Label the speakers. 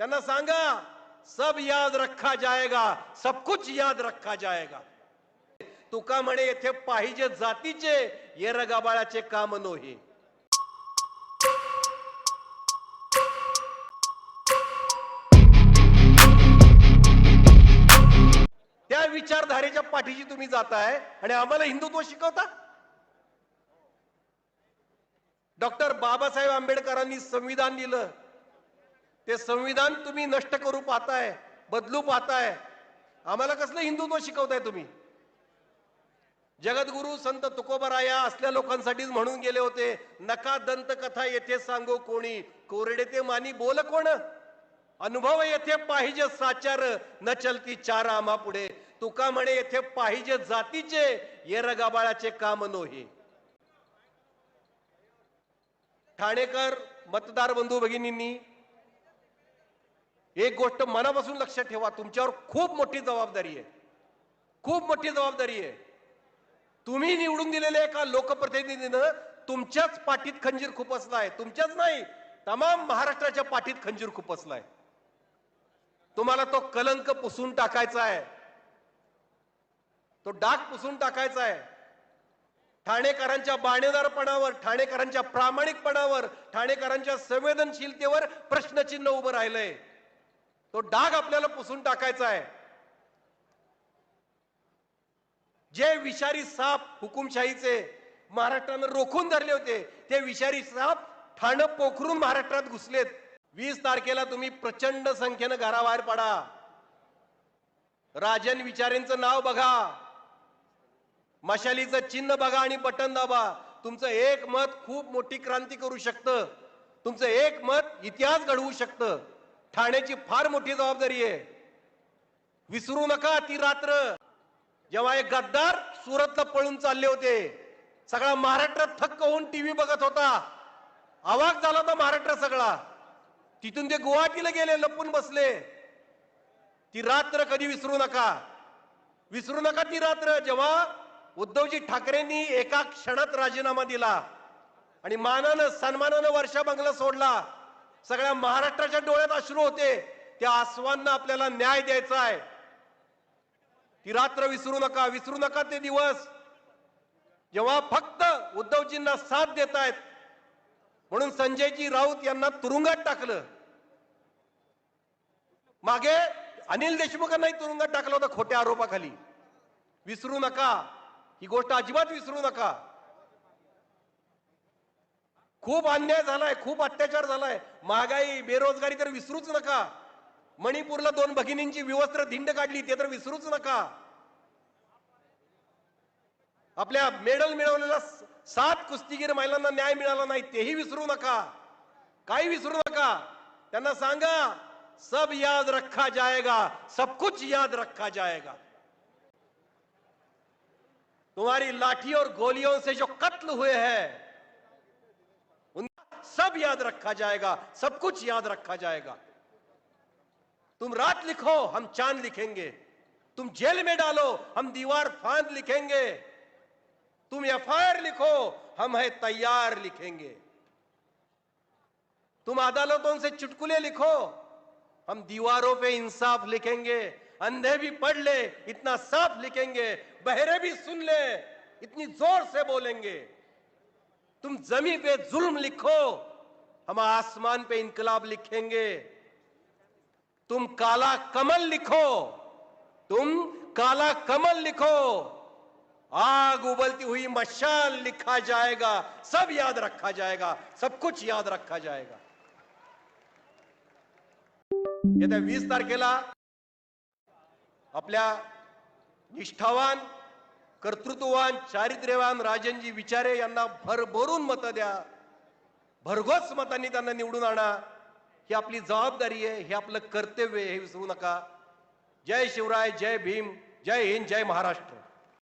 Speaker 1: त्यांना सांगा सब याद रखा जाएगा सब कुछ याद रखा जाएगा. तुका म्हणे येथे पाहिजे जातीचे येरगाबाळाचे काम नोहे. त्या विचारधारेच्या पाठीशी तुम्ही जाताय आणि आम्हाला हिंदुत्व शिकवता? डॉक्टर बाबासाहेब आंबेडकरांनी संविधान दिलं. ते संविधान तुम्ही नष्ट करू पाहताय बदलू पाहताय. आम्हाला कसलं हिंदुत्व शिकवताय तुम्ही? जगद्गुरु संत तुकोबराया असल्या लोकांसाठीच म्हणून गेले होते नका दंतकथा येथे सांगो कोणी कोरडे ते मानी बोल कोण? अनुभव येथे पाहिजे साचार न चलती चार आम्हा पुढे. तुका म्हणे येथे पाहिजे जातीचे येरगाबाळाचे काम नोहे. ठाणेकर मतदार बंधू भगिनींनी एक गोष्ट मनापासून लक्षात ठेवा. तुमच्यावर खूप मोठी जबाबदारी आहे. खूप मोठी जबाबदारी आहे. तुम्ही निवडून दिलेल्या एका लोकप्रतिनिधीनं तुमच्याच पाठीत खंजीर खुपसलाय तुमच्याच नाही तमाम महाराष्ट्राच्या पाठीत खंजीर खुपसलाय तुम्हाला तो कलंक पुसून टाकायचा आहे. तो डाग पुसून टाकायचा आहे. ठाणेकरांच्या बाणेदारपणावर ठाणेकरांच्या प्रामाणिकपणावर ठाणेकरांच्या संवेदनशीलतेवर प्रश्नचिन्ह उभं राहिलंय. तो डाग आपल्याला पुसून टाकायचा आहे. जे विषारी साप हुकुमशाहीचे महाराष्ट्रानं रोखून धरले होते ते विषारी साप ठाणं पोखरून महाराष्ट्रात घुसलेत. वीस तारखेला तुम्ही प्रचंड संख्येनं घराबाहेर पडा. राजन विचारेंचं नाव बघा. मशालीचं चिन्ह बघा आणि बटन दाबा. तुमचं एक मत खूप मोठी क्रांती करू शकतं. तुमचं एक मत इतिहास घडवू शकतं. ठाण्याची फार मोठी जबाबदारी आहे. विसरू नका ती रात्र. जेव्हा एक गद्दार सुरतला पळून चालले होते. सगळा महाराष्ट्र थक्क होऊन टीव्ही बघत होता. आवाज झाला होता महाराष्ट्र सगळा. तिथून ते गुवाहाटीला गेले लपून बसले. ती रात्र कधी विसरू नका. विसरू नका ती रात्र. जेव्हा उद्धवजी ठाकरेंनी एका क्षणात राजीनामा दिला आणि मानानं सन्मानानं वर्षा बंगला सोडला सगळ्या महाराष्ट्राच्या डोळ्यात अश्रू होते. त्या आसवांना आपल्याला न्याय द्यायचा आहे. ती रात्र विसरू नका विसरू नका ते दिवस. जेव्हा फक्त उद्धवजींना साथ देत आहेत म्हणून संजयजी राऊत यांना तुरुंगात टाकलं. मागे अनिल देशमुखांनाही तुरुंगात टाकलं होतं खोट्या आरोपाखाली. विसरू नका ही गोष्ट अजिबात विसरू नका. खूप अन्याय झालाय खूप अत्याचार झालाय. महागाई बेरोजगारी तर विसरूच नका. मणिपूरला दोन भगिनींची विवस्त्र धिंड काढली ते तर विसरूच नका. आपल्या मेडल मिळवलेल्या सात कुस्तीगीर महिलांना न्याय मिळाला नाही तेही विसरू नका. काही विसरू नका. त्यांना सांगा सब याद रखा जाएगा सब कुछ याद रखा जाएगा. तुम्हारी लाठी और गोलियों से जो कत्ल हुए हैं सब याद रखा जाएगा, सब कुछ याद रखा जाएगा। तुम रात लिखो, हम चाँद लिखेंगे। तुम जेल में डालो, हम दीवार फांद लिखेंगे। तुम एफआईआर लिखो, हम है तैयार लिखेंगे। तुम अदालतों से चुटकुले लिखो, हम दीवारों पे इंसाफ लिखेंगे। अंधे भी पढ़ ले, इतना साफ़ लिखेंगे। बहरे भी सुन ले, इतनी ज़ोर से बोलेंगे। तुम जमी पे जुल्म लिखो हम आसमान पे इनकलाब लिखेंगे। तुम काला कमल लिखो। तुम काला कमल लिखो। आग उबलती हुई मशाल लिखा जाएगा। सब याद रखा जाएगा। सब कुछ याद रखा जाएगा। येत्या वीस तारखेला आपल्या निष्ठावान, कर्तृत्ववान, चारित्र्यवान राजनजी विचारे यांना भरभरून मतं द्या। भरघोस मतांनी त्यांना निवडून आणा. ही आपली जबाबदारी आहे हे आपलं कर्तव्य आहे हे विसरू नका. जय शिवराय जय भीम जय हिंद जय महाराष्ट्र.